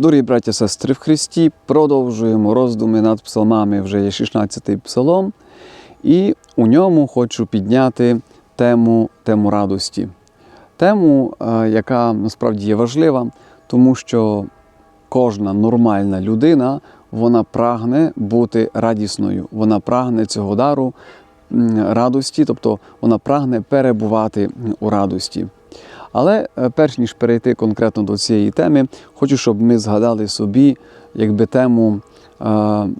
Дорогі браття сестри в Христі, продовжуємо роздуми над псалмами, вже є 16-й псалом, і у ньому хочу підняти тему, тему радості. Тему, е, яка насправді є важлива, тому що кожна нормальна людина вона прагне бути радісною, вона прагне цього дару радості, тобто вона прагне перебувати у радості. Але е, перш ніж перейти конкретно до цієї теми, хочу, щоб ми згадали собі якби тему е,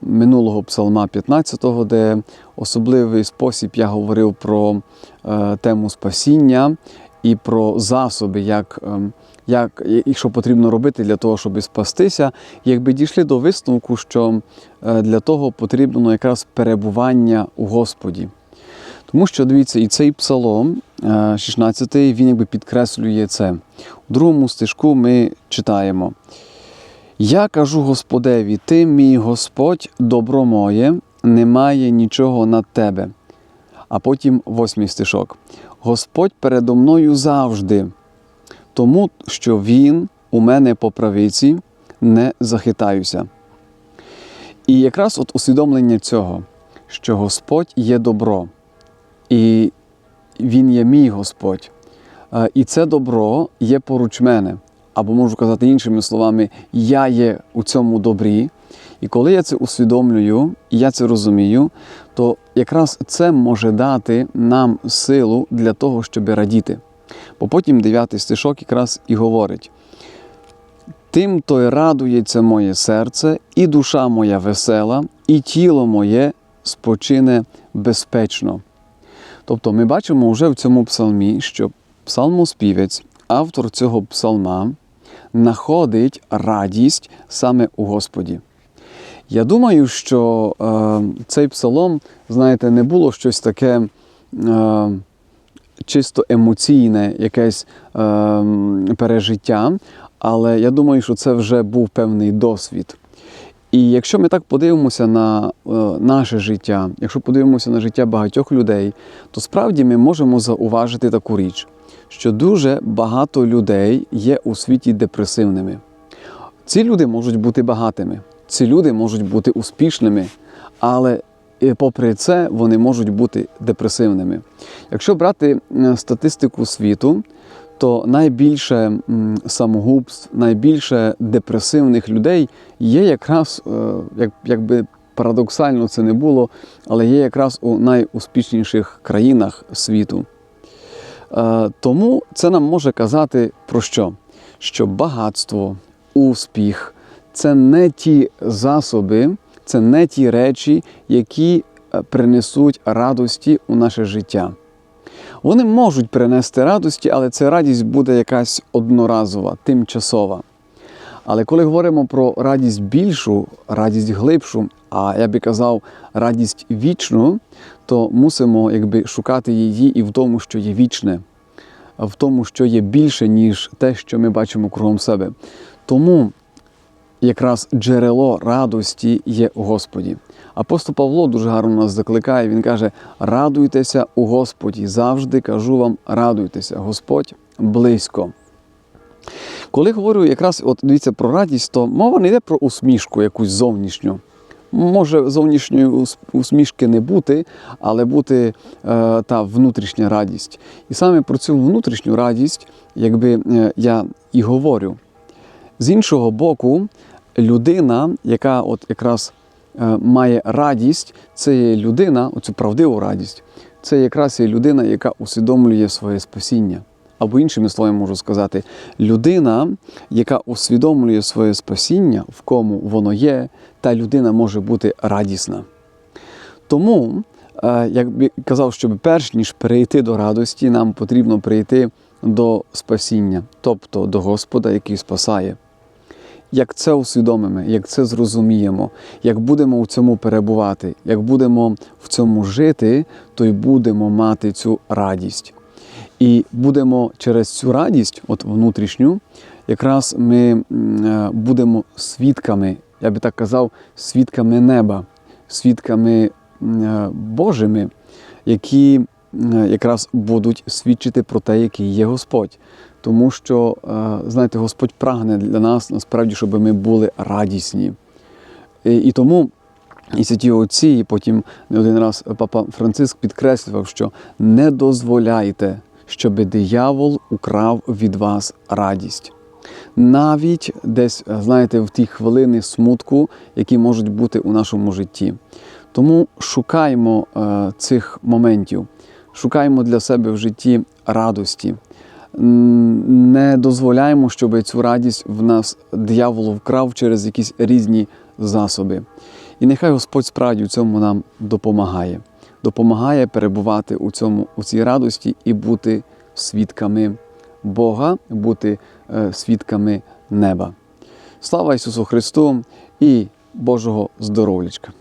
минулого псалма 15, де особливий спосіб я говорив про е, тему спасіння і про засоби, як, як, і що потрібно робити для того, щоб спастися, якби дійшли до висновку, що для того потрібно якраз перебування у Господі. Тому що дивіться, і цей псалом, е, 16-й, він якби підкреслює це. У другому стежку ми читаємо: Я кажу Господеві, ти мій Господь, добро моє, немає нічого над тебе. А потім восьмий стишок. Господь передо мною завжди, тому що Він у мене по правиці не захитаюся. І якраз от усвідомлення цього, що Господь є добро, і Він є мій Господь. Е, І це добро є поруч мене. Або можу казати іншими словами, я є у цьому добрі. І коли я це усвідомлюю, і я це розумію, то якраз це може дати нам силу для того, щоб радіти. Бо потім дев'ятий стишок якраз і говорить: Тим то й радується моє серце, і душа моя весела, і тіло моє спочине безпечно. Тобто ми бачимо вже в цьому псалмі, що псалмоспівець, автор цього псалма, знаходить радість саме у Господі. Я думаю, що е, цей псалом, знаєте, не було щось таке е, чисто емоційне, якесь е, пережиття, але я думаю, що це вже був певний досвід. І якщо ми так подивимося на е, наше життя, якщо подивимося на життя багатьох людей, то справді ми можемо зауважити таку річ, що дуже багато людей є у світі депресивними. Ці люди можуть бути багатими, ці люди можуть бути успішними, але е, попри це вони можуть бути депресивними. Якщо брати е, статистику світу, то найбільше самогубств, найбільше депресивних людей є якраз, е, як, якби парадоксально це не було, але є якраз у найуспішніших країнах світу. Е, Тому це нам може казати про що? Що багатство, успіх це не ті засоби, це не ті речі, які е, принесуть радості у наше життя. Вони можуть принести радості, але ця радість буде якась одноразова, тимчасова. Але коли говоримо про радість більшу, радість глибшу, а я би казав, радість вічну, то мусимо якби, шукати її і в тому, що є вічне, в тому, що є більше, ніж те, що ми бачимо кругом себе. Тому якраз джерело радості є у Господі. Апостол Павло дуже гарно нас закликає. Він каже: радуйтеся у Господі. Завжди кажу вам, радуйтеся, Господь близько. Коли говорю якраз от дивіться про радість, то мова не йде про усмішку якусь зовнішню. Може зовнішньої усмішки не бути, але бути е, та внутрішня радість. І саме про цю внутрішню радість, якби е, я і говорю. З іншого боку, людина, яка от якраз е, має радість, це є людина, оцю правдиву радість, це якраз є людина, яка усвідомлює своє спасіння. Або іншими словами можу сказати, людина, яка усвідомлює своє спасіння, в кому воно є, та людина може бути радісна. Тому, е, як би казав, щоб перш ніж перейти до радості, нам потрібно прийти до спасіння, тобто до Господа, який спасає. Як це усвідомимо, як це зрозуміємо, як будемо у цьому перебувати, як будемо в цьому жити, то й будемо мати цю радість. І будемо через цю радість, от внутрішню, якраз ми е, будемо свідками, я би так казав, свідками неба, свідками е, Божими, які е, якраз будуть свідчити про те, який є Господь. Тому що, е, знаєте, Господь прагне для нас насправді, щоб ми були радісні. І, тому і святі отці, і потім не один раз папа Франциск підкреслював, що не дозволяйте, щоб диявол украв від вас радість. Навіть десь, знаєте, в ті хвилини смутку, які можуть бути у нашому житті. Тому шукаймо е, цих моментів, шукаймо для себе в житті радості. Не дозволяємо, щоб цю радість в нас диявол вкрав через якісь різні засоби. І нехай Господь справді в цьому нам допомагає, допомагає перебувати у, цьому, у цій радості і бути свідками Бога, бути е, свідками неба. Слава Ісусу Христу і Божого здоров'ячка!